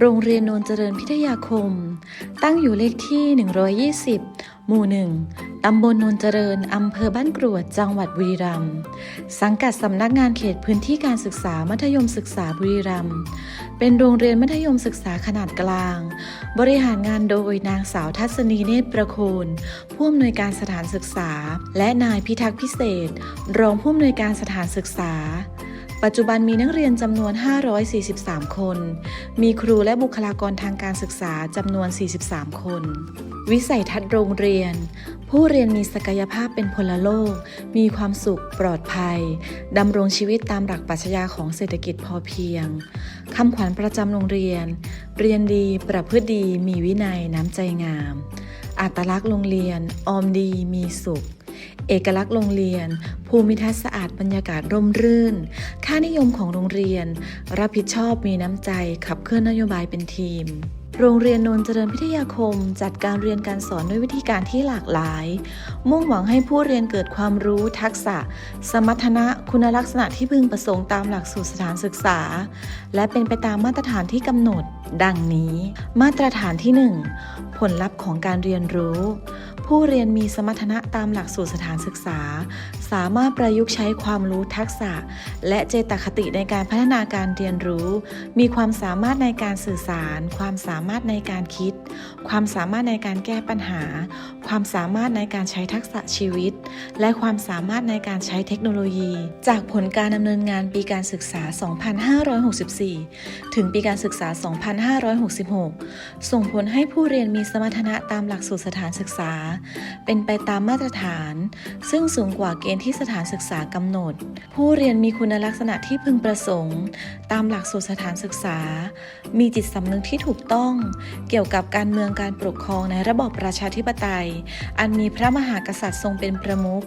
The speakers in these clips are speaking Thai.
โรงเรียนโนนเจริญพิทยาคม ตั้งอยู่เลขที่ 120 หมู่ 1 ตำบลโนนเจริญ อำเภอบ้านกรวด จังหวัดบุรีรัมย์ สังกัดสำนักงานเขตพื้นที่การศึกษามัธยมศึกษาบุรีรัมย์ เป็นโรงเรียนมัธยมศึกษาขนาดกลาง บริหารงานโดยนางสาวทัศนีเนตรประโคนผู้อำนวยการสถานศึกษา และนายพิทักษ์พิเศษ รองผู้อำนวยการสถานศึกษา ปัจจุบันมีนักเรียนจำนวน 543 คน มีครูและบุคลากรทางการศึกษาจำนวน 43 คน วิสัยทัศน์โรงเรียน ผู้เรียนมีศักยภาพเป็นพลโลก มีความสุข ปลอดภัยดำรงชีวิตตามหลักปรัชญาของเศรษฐกิจพอเพียงคำขวัญประจำโรงเรียน เรียนดีประพฤติดี มีวินัยน้ำใจงาม อัตลักษณ์โรงเรียน ออมดีมีสุข เอกลักษณ์โรงเรียน ภูมิทัศน์สะอาดบรรยากาศร่มรื่น ค่านิยมของโรงเรียน รับผิดชอบมีน้ำใจ ขับเคลื่อนนโยบายเป็นทีม โรงเรียนนนเจริญพิทยาคม จัดการเรียนการสอนด้วยวิธีการที่หลากหลาย มุ่งหวังให้ผู้เรียนเกิดความรู้ ทักษะ สมรรถนะคุณลักษณะที่พึงประสงค์ตามหลักสูตรสถานศึกษา และเป็นไปตามมาตรฐานที่กำหนด ดังนี้ มาตรฐานที่ 1 ผลลัพธ์ของการเรียนรู้ ผู้เรียนมีสมรรถนะตามหลักสูตรสถานศึกษาสามารถประยุกต์ใช้ความรู้ทักษะ และเจตคติในการพัฒนาการเรียนรู้ มีความสามารถในการสื่อสาร ความสามารถในการคิด ความสามารถในการแก้ปัญหา ความสามารถในการใช้ทักษะชีวิต และความสามารถในการใช้เทคโนโลยี จากผลการดำเนินงานปีการศึกษา 2564 ถึงปีการศึกษา 2566 ส่งผลให้ผู้เรียนมีสมรรถนะตามหลักสูตรสถานศึกษา เป็นไปตามมาตรฐาน ซึ่งสูงกว่าเกณฑ์ที่สถานศึกษากำหนด ผู้เรียนมีคุณลักษณะที่พึงประสงค์ ตามหลักสูตรสถานศึกษา มีจิตสำนึกที่ถูกต้อง เกี่ยวกับการเมืองการปกครองในระบอบประชาธิปไตย อันมีพระมหากษัตริย์ทรงเป็นประมุข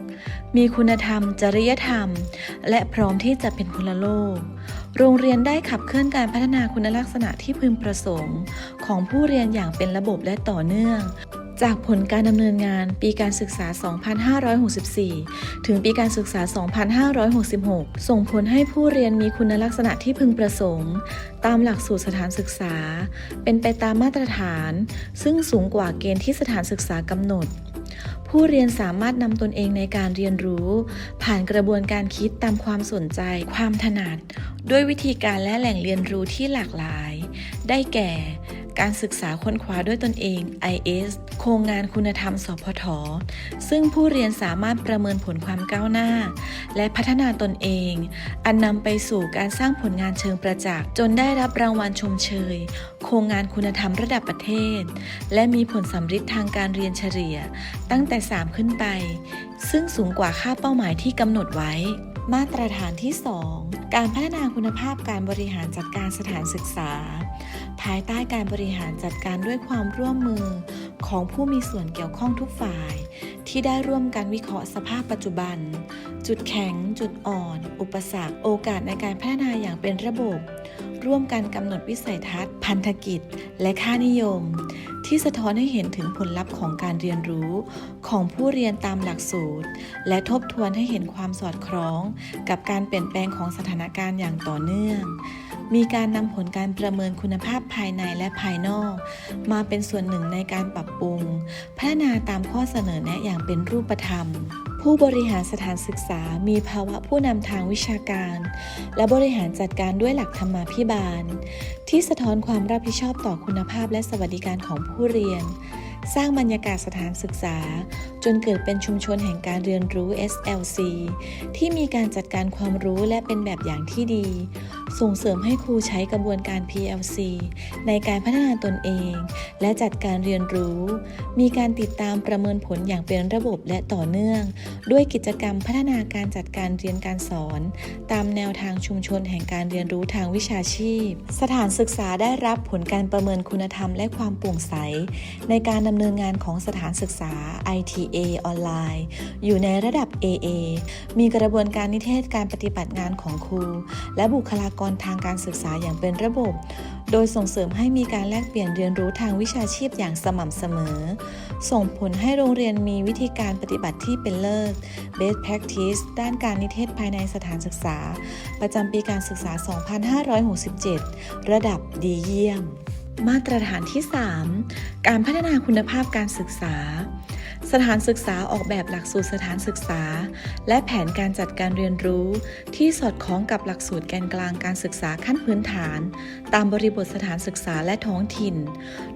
มีคุณธรรม จริยธรรม และพร้อมที่จะเป็นพลโลกโรงเรียนได้ขับเคลื่อนการพัฒนาคุณลักษณะที่พึงประสงค์ ของผู้เรียนอย่างเป็นระบบและต่อเนื่อง จากผลการดำเนินงานปีการศึกษา 2564 ถึงปีการศึกษา 2566 ส่งผลให้ผู้เรียนมีคุณลักษณะที่พึงประสงค์ ตามหลักสูตรสถานศึกษา เป็นไปตามมาตรฐาน ซึ่งสูงกว่าเกณฑ์ที่สถานศึกษากำหนด ผู้เรียนสามารถนำตนเองในการเรียนรู้ ผ่านกระบวนการคิดตามความสนใจ ความถนัด ด้วยวิธีการและแหล่งเรียนรู้ที่หลากหลาย ได้แก่ การศึกษาค้นคว้าด้วยตนเอง IS โครงงานคุณธรรม สพท ซึ่งผู้เรียนสามารถประเมินผลความก้าวหน้า และพัฒนาตนเอง อันนำไปสู่การสร้างผลงานเชิงประจักษ์ จนได้รับรางวัลชมเชย โครงงานคุณธรรมระดับประเทศ และมีผลสำฤทธิ์ทางการเรียนเฉลี่ย ตั้งแต่ 3 ขึ้นไป ซึ่งสูงกว่าค่าเป้าหมายที่กำหนดไว้ มาตรฐานที่ 2 การพัฒนาคุณภาพการบริหารจัดการสถานศึกษา ภายใต้การบริหารจัดการด้วยความร่วมมือของผู้มีส่วนเกี่ยวข้องทุกฝ่าย ที่ได้ร่วมกันวิเคราะห์สภาพปัจจุบัน จุดแข็ง จุดอ่อน อุปสรรค โอกาสในการพัฒนาอย่างเป็นระบบ ร่วมกันกำหนดวิสัยทัศน์ พันธกิจ และค่านิยม ที่สะท้อนให้เห็นถึงผลลัพธ์ของการเรียนรู้ของผู้เรียนตามหลักสูตร และทบทวนให้เห็นความสอดคล้อง กับการเปลี่ยนแปลงของสถานการณ์อย่างต่อเนื่อง มีการนำผลการประเมินคุณภาพภายในและภายนอก มาเป็นส่วนหนึ่งในการปรับปรุง พัฒนาตามข้อเสนอแนะอย่างเป็นรูปธรรม ผู้บริหารสถานศึกษามีภาวะผู้นำทางวิชาการ และบริหารจัดการด้วยหลักธรรมาภิบาล ที่สะท้อนความรับผิดชอบต่อคุณภาพและสวัสดิการของผู้เรียนสร้างบรรยากาศสถานศึกษา จนเกิดเป็นชุมชนแห่งการเรียนรู้ SLC ที่มีการจัดการความรู้และเป็นแบบอย่างที่ดีส่งเสริมให้ครูใช้กระบวนการ PLC ในการพัฒนาตนเอง และจัดการเรียนรู้ มีการติดตามประเมินผลอย่างเป็นระบบและต่อเนื่อง ด้วยกิจกรรมพัฒนาการจัดการเรียนการสอน ตามแนวทางชุมชนแห่งการเรียนรู้ทางวิชาชีพ สถานศึกษาได้รับผลการประเมินคุณธรรมและความโปร่งใส ในการดำเนินงานของสถานศึกษา ITA ออนไลน์ อยู่ในระดับ AA มีกระบวนการนิเทศการปฏิบัติงานของครู และบุคลากการทางการศึกษาอย่างเป็นระบบ โดยส่งเสริมให้มีการแลกเปลี่ยนเรียนรู้ทางวิชาชีพอย่างสม่ำเสมอ ส่งผลให้โรงเรียนมีวิธีการปฏิบัติที่เป็นเลิศ Best Practice ด้านการนิเทศภายในสถานศึกษา ประจำปีการศึกษา 2567 ระดับดีเยี่ยม มาตรฐานที่ 3 การพัฒนาคุณภาพการศึกษา สถานศึกษาออกแบบหลักสูตรสถานศึกษา และแผนการจัดการเรียนรู้ ที่สอดคล้องกับหลักสูตรแกนกลางการศึกษาขั้นพื้นฐาน ตามบริบทสถานศึกษาและท้องถิ่น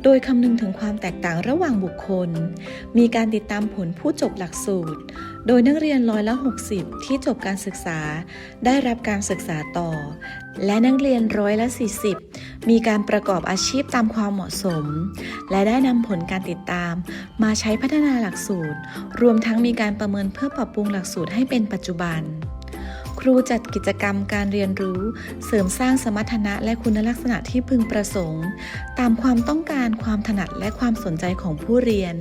โดยคำนึงถึงความแตกต่างระหว่างบุคคล มีการติดตามผลผู้จบหลักสูตร โดยนักเรียนร้อยละ 60 ที่จบการศึกษา ได้รับการศึกษาต่อและนักเรียนร้อยละ 40 มีการประกอบอาชีพตามความเหมาะสม และได้นำผลการติดตาม มาใช้พัฒนาหลักสูตร รวมทั้งมีการประเมินเพื่อปรับปรุงหลักสูตรให้เป็นปัจจุบัน ครูจัดกิจกรรมการเรียนรู้ เสริมสร้างสมรรถนะและคุณลักษณะที่พึงประสงค์ ตามความต้องการความถนัดและความสนใจของผู้เรียน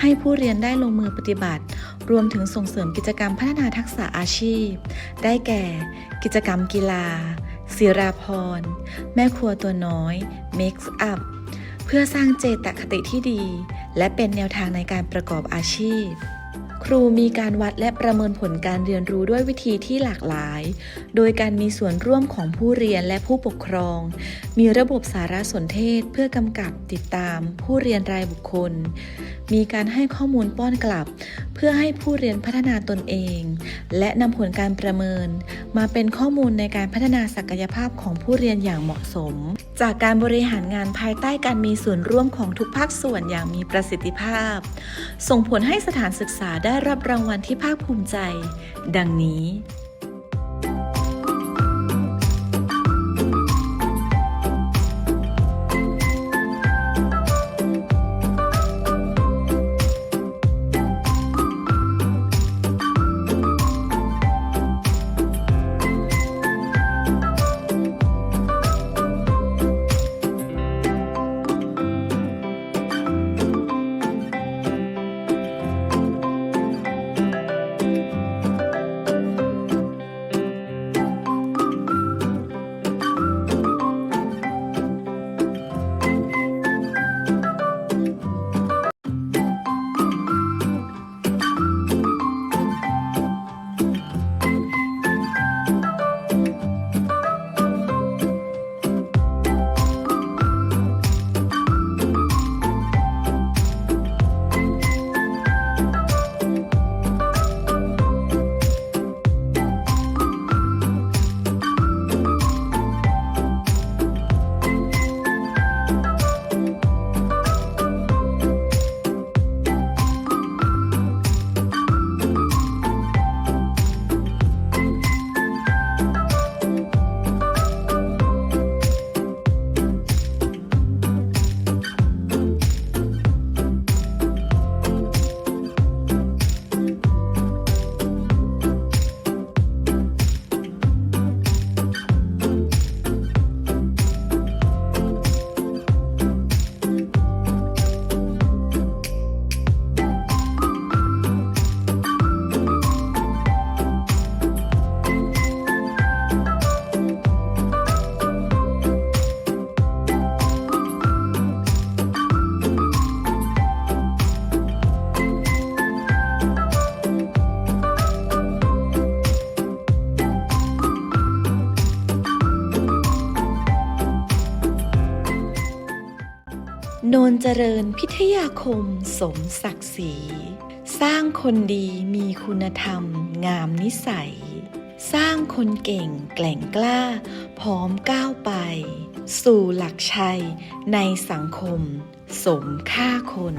ให้ผู้เรียนได้ลงมือปฏิบัติ รวมถึงส่งเสริมกิจกรรมพัฒนาทักษะอาชีพ ได้แก่ กิจกรรมกีฬา ศิราพร แม่ครัวตัวน้อย Mix Up เพื่อสร้างเจตคติที่ดี และเป็นแนวทางในการประกอบอาชีพ ครูมีการวัดและประเมินผลการเรียนรู้ด้วยวิธีที่หลากหลาย โดยการมีส่วนร่วมของผู้เรียนและผู้ปกครอง มีระบบสารสนเทศเพื่อกำกับติดตามผู้เรียนรายบุคคล มีการให้ข้อมูลป้อนกลับ เพื่อให้ผู้เรียนพัฒนาตนเอง และนำผลการประเมิน มาเป็นข้อมูลในการพัฒนาศักยภาพของผู้เรียนอย่างเหมาะสม จากการบริหารงานภายใต้การมีส่วนร่วมของทุกภาคส่วนอย่างมีประสิทธิภาพ ส่งผลให้สถานศึกษาได้รับรางวัลที่ภาคภูมิใจ ดังนี้ โนนเจริญพิทยาคมสมศักดิ์ศรี สร้างคนดีมีคุณธรรม งามนิสัย สร้างคนเก่งแกล่งกล้า พร้อมก้าวไป สู่หลักชัยในสังคม สมค่าคน